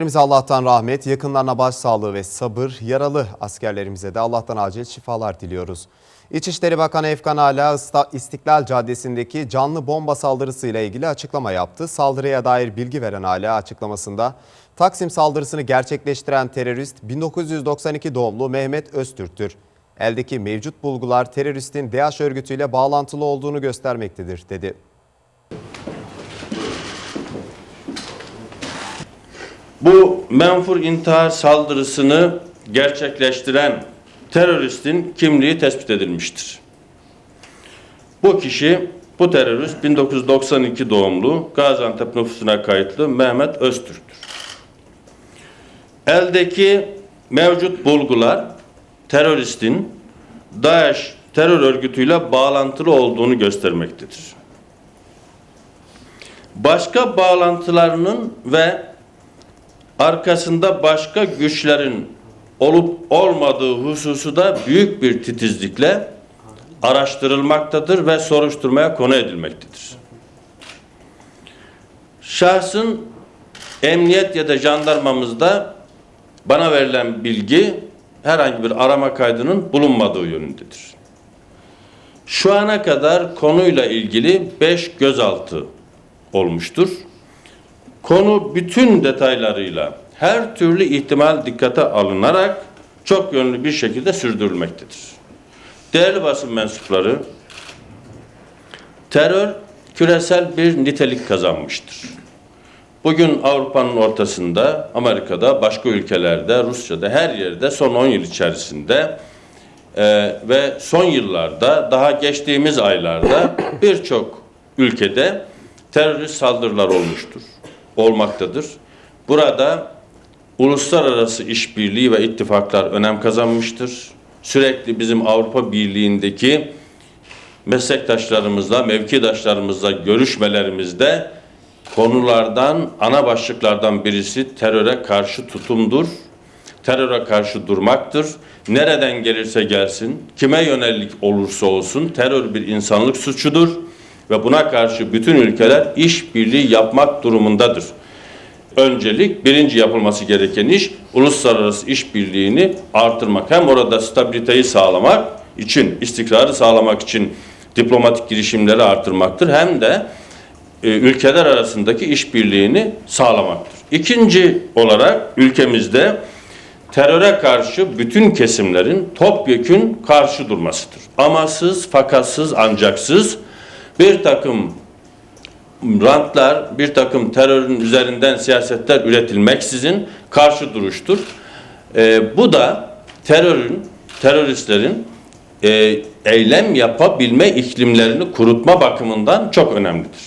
Askerlerimize Allah'tan rahmet, yakınlarına başsağlığı ve sabır, yaralı askerlerimize de Allah'tan acil şifalar diliyoruz. İçişleri Bakanı Efkan Ala İstiklal Caddesi'ndeki canlı bomba saldırısıyla ilgili açıklama yaptı. Saldırıya dair bilgi veren Ala açıklamasında Taksim saldırısını gerçekleştiren terörist 1992 doğumlu Mehmet Öztürk'tür. Eldeki mevcut bulgular teröristin DAEŞ örgütüyle bağlantılı olduğunu göstermektedir dedi. Bu menfur intihar saldırısını gerçekleştiren teröristin kimliği tespit edilmiştir. Bu kişi, bu terörist 1992 doğumlu Gaziantep nüfusuna kayıtlı Mehmet Öztürk'tür. Eldeki mevcut bulgular teröristin DAEŞ terör örgütüyle bağlantılı olduğunu göstermektedir. Başka bağlantılarının ve arkasında başka güçlerin olup olmadığı hususu da büyük bir titizlikle araştırılmaktadır ve soruşturmaya konu edilmektedir. Şahsın emniyet ya da jandarmamızda bana verilen bilgi herhangi bir arama kaydının bulunmadığı yönündedir. Şu ana kadar konuyla ilgili 5 gözaltı olmuştur. Konu bütün detaylarıyla her türlü ihtimal dikkate alınarak çok yönlü bir şekilde sürdürülmektedir. Değerli basın mensupları, terör küresel bir nitelik kazanmıştır. Bugün Avrupa'nın ortasında, Amerika'da, başka ülkelerde, Rusya'da, her yerde son 10 yıl içerisinde e, ve son yıllarda, daha geçtiğimiz aylarda birçok ülkede terörist saldırılar olmuştur, olmaktadır. Burada uluslararası işbirliği ve ittifaklar önem kazanmıştır. Sürekli bizim Avrupa Birliği'ndeki meslektaşlarımızla, mevkidaşlarımızla görüşmelerimizde konulardan, ana başlıklardan birisi teröre karşı tutumdur. Teröre karşı durmaktır. Nereden gelirse gelsin, kime yönelik olursa olsun terör bir insanlık suçudur ve buna karşı bütün ülkeler işbirliği yapmak durumundadır. Öncelik birinci yapılması gereken iş uluslararası işbirliğini artırmak. Hem orada stabiliteyi sağlamak için, istikrarı sağlamak için diplomatik girişimleri artırmaktır. Hem de e, ülkeler arasındaki işbirliğini sağlamaktır. İkinci olarak ülkemizde teröre karşı bütün kesimlerin topyekün karşı durmasıdır. Amasız, fakatsız, ancaksız bir takım rantlar, bir takım terörün üzerinden siyasetler üretilmeksizin karşı duruştur. Ee, bu da terörün, teröristlerin e, eylem yapabilme iklimlerini kurutma bakımından çok önemlidir.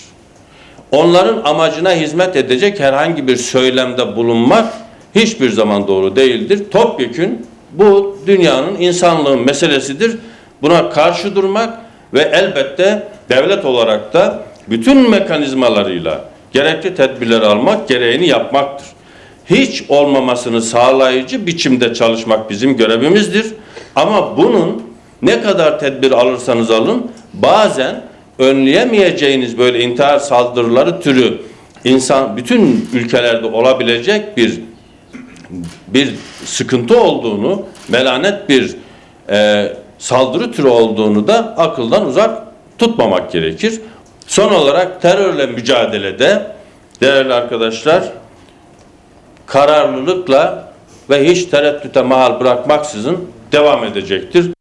Onların amacına hizmet edecek herhangi bir söylemde bulunmak hiçbir zaman doğru değildir. Topyekün bu dünyanın insanlığın meselesidir. Buna karşı durmak ve elbette devlet olarak da bütün mekanizmalarıyla gerekli tedbirleri almak, gereğini yapmaktır. Hiç olmamasını sağlayıcı biçimde çalışmak bizim görevimizdir. Ama bunun ne kadar tedbir alırsanız alın bazen önleyemeyeceğiniz böyle intihar saldırıları türü insan bütün ülkelerde olabilecek bir bir sıkıntı olduğunu, melanet bir e, saldırı türü olduğunu da akıldan uzak tutmamak gerekir. Son olarak terörle mücadelede değerli arkadaşlar kararlılıkla ve hiç tereddüte mahal bırakmaksızın devam edecektir.